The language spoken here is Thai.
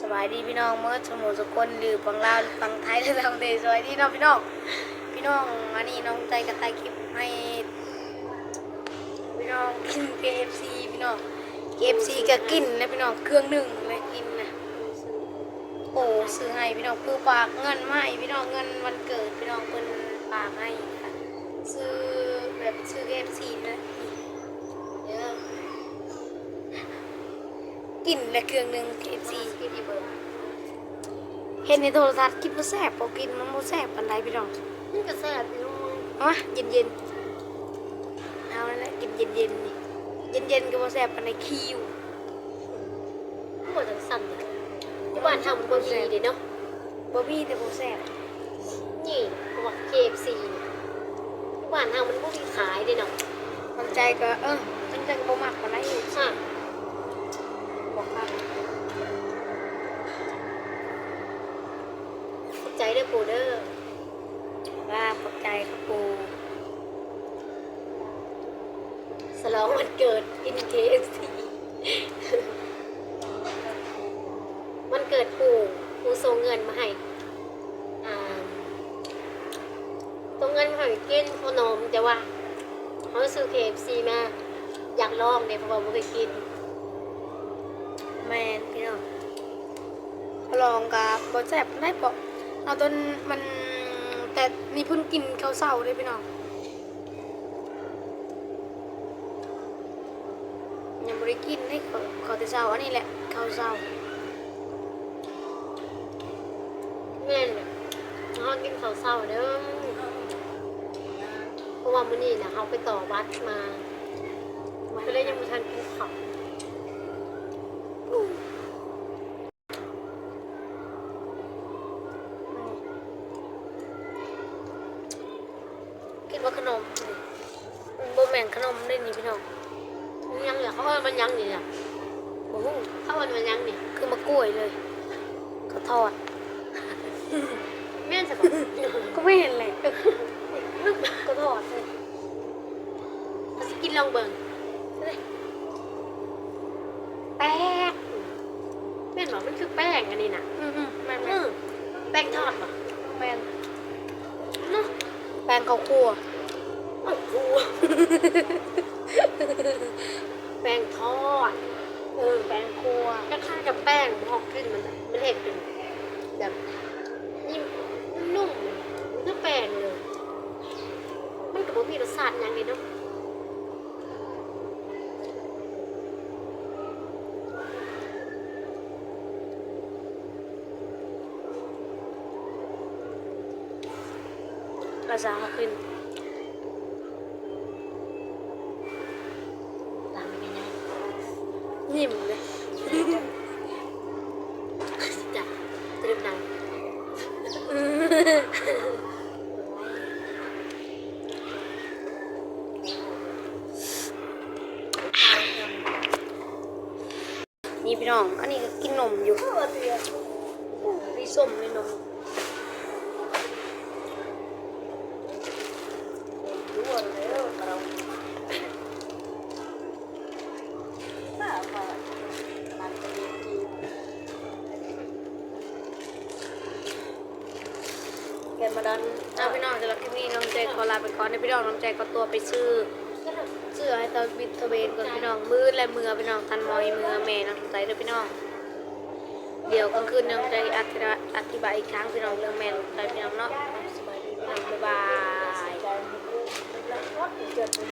สบายดีพี่น้องเมื่อสมุทรสกลหรือฝั่งลาวหรือฝั่งไทยหรือฝั่งเทศสบายดีเนาะพี่น้องพี่น้องอันนี้น้องใจกับไตคลิปให้พี่น้องกิน KFC พี่น้อง KFC ก็กินนะพี่น้องเครื่องหนึ่งเลยกินนะโอ้ซื้อให้พี่น้องคือฝากเงินมาให้พี่น้องเงินวันเกิดพี่น้องเป็นฝากให้ค่ะซื้อแบบซื้อ KFC นะนี่เดี๋ยว กินและเครื่องหนึ่ง KFC กินอีเบิร์เห็นในโทรทัศน์คิดว่าแซ่บพอกินมันบ่แซ่บปานใดพี่น้องนี่ก็แซ่บพี่น้องเอามาเย็นเย็นๆเอาแล้วแหละกินเย็นเย็นๆนี่เย็นเย็นๆก็บ่แซ่บปานใดคิวทั้งหมดทั้งสั่นเนี่ยที่บ้านทำบะหมี่เด้เนาะบ่มีแต่บ่แซ่บนี่เขาบอก KFC เนี่ยที่บ้านทำมันบ่มีขายเด้เนาะมันใจก็เออมันใจก็บ่มักปานใดอยู่ค่ะ บอกค่ะ ขอบ ใจเด้อปูเด้อว่าขอบใจครับปูสลองวันเกิดกิน KFC วันเกิดปู่ปู่ส่งเงินมาให้อ่าส่งเงินมาให้กินขนมแต่ว่าเขาซื้อ KFC มา อยากลองเนี่ยเพราะว่าไม่เคยกิน แมนพี่น้องลองกับบ่แซ่บปานใดปอก เอาตอนมันแต่นี่เพิ่งกินข้าวเช้าเด้พี่น้องยังบ่ได้กินให้ข้าวข้าวแต่เช้าอันนี้แหละข้าวเช้าแม่นเนี่ยเขากินข้าวเศร้าเด้อเพราะว่ามื้อนี้นะเขาไปต่อวัดมาก็เลยยังไม่ทันกินข้าว คิ ดว่าขนมมันบ่แม่นขนมได้นี่พี่น้องมันยังเนี่ยเขาเอิ้นมันยังนี่เนี่ยโอ้โหเขาเอิ้นมันยังนี่คือมะกล้วยเลยก็ทอดแม่นสบก็ไม่เห็นเลยก็ทอดเลยเขาสิกินลองเบิ่งแป้งแม่นบอกมันคือแป้งอันนี้น่ะอืมอืมแม่นอืมแป้งทอดป่ะแม่นเนาะ แป้งข้าวคั่วโอ้โหแป้งทอด เออ แป้งคั่วคล้ายๆกับแป้งหอกขึ้นมันมันเห็ดเป็นแบบนิ่มนุ่มมันคือแป้งเลย มันกับมีรสชาติยังไงเนาะ ระซาขึ้นตามไปยังไงนิ่มเลยจ้ะตรึมดังนี่พี่น้อง อันนี้ก็กินนมอยู่พี่ส้มในนม แกมาดันเอาพี่น้องสำหรับคลิปนี้น้องเจขอลาไปก่อนนะพี่น้องน้องใจก็ตัวไปซื้อเสื้อให้ตอนบิดตะเวนก่อนพี่น้องมืดและมือพี่น้องทันมอยมือแม่น้องใจเด้อพี่น้อง เดี๋ยวกลางคืนน้องใจอธิบายอธิบายอีกครั้งพี่น้องเรื่องแม่น้องใจพี่น้องเนาะสบายดีพี่น้องบ๊ายบาย Get the